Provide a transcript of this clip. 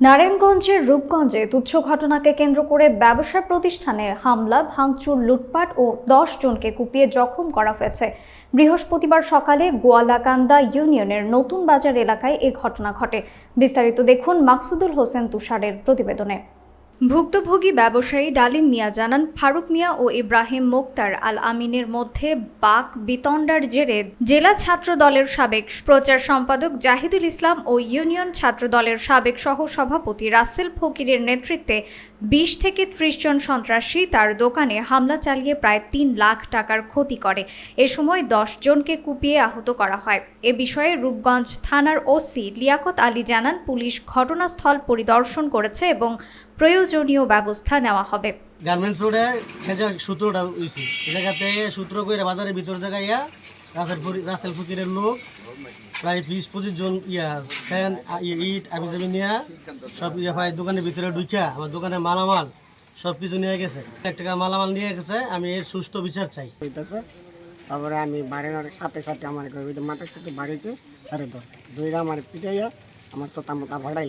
নারায়ণগঞ্জের রূপগঞ্জে তুচ্ছ ঘটনাকে কেন্দ্র করে ব্যবসা প্রতিষ্ঠানে হামলা, ভাঙচুর, লুটপাট ও দশ জনকে কুপিয়ে জখম করা হয়েছে। বৃহস্পতিবার সকালে গোয়ালাকান্দা ইউনিয়নের নতুন বাজার এলাকায় এ ঘটনা ঘটে। বিস্তারিত দেখুন মাকসুদুল হোসেন তুষারের প্রতিবেদনে। ভুক্তভোগী ব্যবসায়ী ডালিম মিয়া জানান, ফারুক মিয়া ও ইব্রাহিম মোক্তার আল আমিনের মধ্যে বাক বিতণ্ডার জেরে জেলা ছাত্র দলের সাবেক প্রচার সম্পাদক জাহিদুল ইসলাম ও ইউনিয়ন ছাত্র দলের সাবেক সহ সভাপতি রাসেল ফকিরের নেতৃত্বে বিশ থেকে ত্রিশ জন সন্ত্রাসী তার দোকানে হামলা চালিয়ে প্রায় তিন লাখ টাকার ক্ষতি করে। এ সময় দশ জনকে কুপিয়ে আহত করা হয়। এ বিষয়ে রূপগঞ্জ থানার ওসি লিয়াকত আলী জানান, পুলিশ ঘটনাস্থল পরিদর্শন করেছে এবং প্রয়োজনীয় ব্যবস্থা নেওয়া হবে। গার্মেন্টস রোডে খেজা সূত্রটা উইছি এই জায়গাতে সূত্র করে বাজারের ভিতর জায়গায় ইয়া রাসেল ফরি- রাসেল ফকিরের লোক প্রায় বিশ পঁচিশ জন ইয়া ফ্যান ইট আমি জমি নিয়ে সব ইয়া ভাই দোকানের ভিতরে ঢুকিয়া আমার দোকানে মালামাল সব কিছু নিয়ে গেছে। এক টাকা মালামাল নিয়ে গেছে আমি এর সুষ্ঠু বিচার চাই। তারপরে আমি বাড়ির সাথে সাথে আমার ওই মাথা সাথে বাড়িছে আরে ধর দুইটা আমার পিটাইয়া আমার তো তামতা ভাড়াই